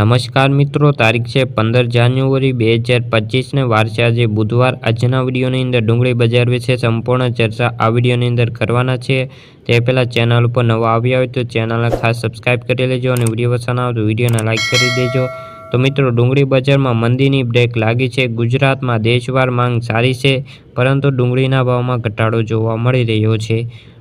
નમસ્કાર મિત્રો, તારીખ છે પંદર જાન્યુઆરી બે હજાર પચીસને વારસે આજે બુધવાર. આજના વિડીયોની અંદર ડુંગળી બજાર વિશે સંપૂર્ણ ચર્ચા આ વિડીયોની અંદર કરવાના છે. તે પહેલાં ચેનલ ઉપર નવા આવ્યા હોય તો ચેનલને ખાસ સબસ્ક્રાઇબ કરી લેજો અને વીડિયો પસંદ આવે તો વિડીયોને લાઇક કરી દેજો. તો મિત્રો, ડુંગળી બજારમાં મંદીની બ્રેક લાગી છે. ગુજરાતમાં દેશવાર માંગ સારી છે, પરંતુ ડુંગળીના ભાવમાં ઘટાડો જોવા મળી રહ્યો છે.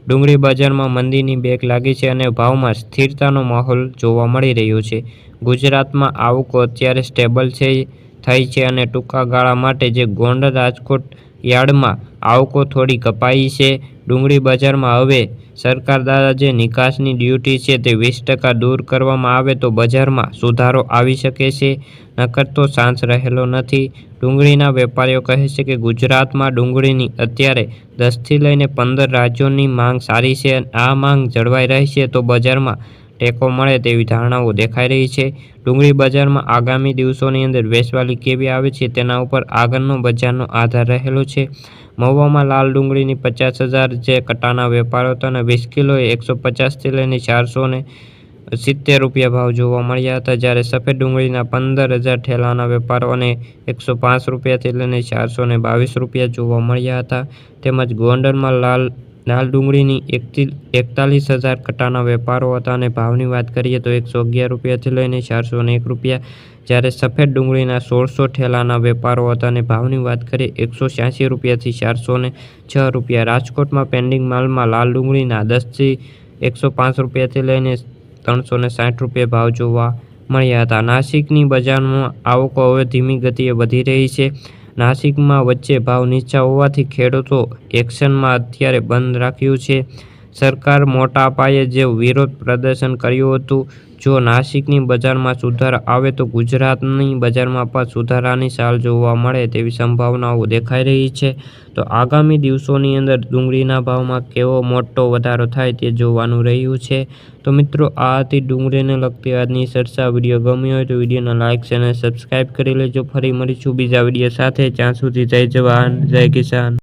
ડુંગળી બજારમાં મંદીની બેગ લાગી છે અને ભાવમાં સ્થિરતાનો માહોલ જોવા મળી રહ્યો છે. ગુજરાતમાં આવકો અત્યારે સ્ટેબલ છે. થઈ છે અને ટૂંકા ગાળા માટે જે ગોંડ રાજકોટ યાર્ડમાં આવકો થોડી કપાઈ છે. ડુંગળી બજારમાં હવે સરકાર દ્વારા જે નિકાસની ડ્યુટી છે તે વીસ ટકા દૂર કરવામાં આવે તો બજારમાં સુધારો આવી શકે છે. નકર તો શાંત રહેલો નથી. ડુંગળીના વેપારીઓ કહે છે કે ગુજરાતમાં ડુંગળીની અત્યારે દસથી લઈને પંદર રાજ્યોની માંગ સારી છે આ માંગ જળવાઈ રહી છે તો બજારમાં ટેકો મળે તેવી ધારણાઓ દેખાઈ રહી છે. ડુંગળી બજારમાં આગામી દિવસોની અંદર વેચવાલી કેવી આવે છે તેના ઉપર આગળનો બજારનો આધાર રહેલો છે. મહુવામાં લાલ ડુંગળીની પચાસ હજાર જે કટાના વેપારો હતા અને વીસ કિલોએ એકસો પચાસથી લઈને ચારસો સિત્તેર રૂપિયા ભાવ જોવા મળ્યા હતા, જ્યારે સફેદ ડુંગળીના પંદર હજાર ઠેલાના વેપારોને એકસો પાંચ રૂપિયાથી લઈને ચારસો બાવીસ રૂપિયા જોવા મળ્યા હતા. તેમજ ગોંડલમાં લાલ લાલ ડુંગળીની એકથી એકતાલીસ હજાર કટાના વેપારો હતા અને ભાવની વાત કરીએ તો એકસો અગિયાર રૂપિયાથી લઈને ચારસો એક રૂપિયા જ્યારે સફેદ ડુંગળીના સોળસો ઠેલાના વેપારો હતા અને ભાવની વાત કરીએ એકસો છ્યાસી રૂપિયાથી ચારસો છ રૂપિયા. રાજકોટમાં પેન્ડિંગ માલમાં લાલ ડુંગળીના દસથી એકસો પાંચ રૂપિયાથી લઈને ત્રણસો સાઠ રૂપિયા ભાવ જોવા મળ્યા હતા. નાસિકની બજારમાં આવકો હવે ધીમી ગતિએ વધી રહી છે. નાસિકમાં વચ્ચે ભાવ નીચા હોવાથી ખેડૂતો એક્શનમાં અત્યારે બંધ રાખ્યું છે. સરકાર મોટા પાયે જે વિરોધ પ્રદર્શન કર્યું હતું, જો નાસિકની બજારમાં સુધાર આવે તો ગુજરાતની બજારમાં પણ સુધારાની ચાલ જોવા મળે તેવી સંભાવનાઓ દેખાઈ રહી છે. તો આગામી દિવસોની અંદર ડુંગળીના ભાવમાં કેવો મોટો વધારો થાય તે જોવાનું રહ્યું છે. તો મિત્રો, આ હતી ડુંગળીને લગતી આજની ચર્ચા. વીડિયો ગમ્યો હોય તો વિડીયોને લાઇક અને સબસ્ક્રાઈબ કરી લેજો. ફરી મળીશું બીજા વીડિયો સાથે. જ્યાં સુધી જય જવાન, જય કિસાન.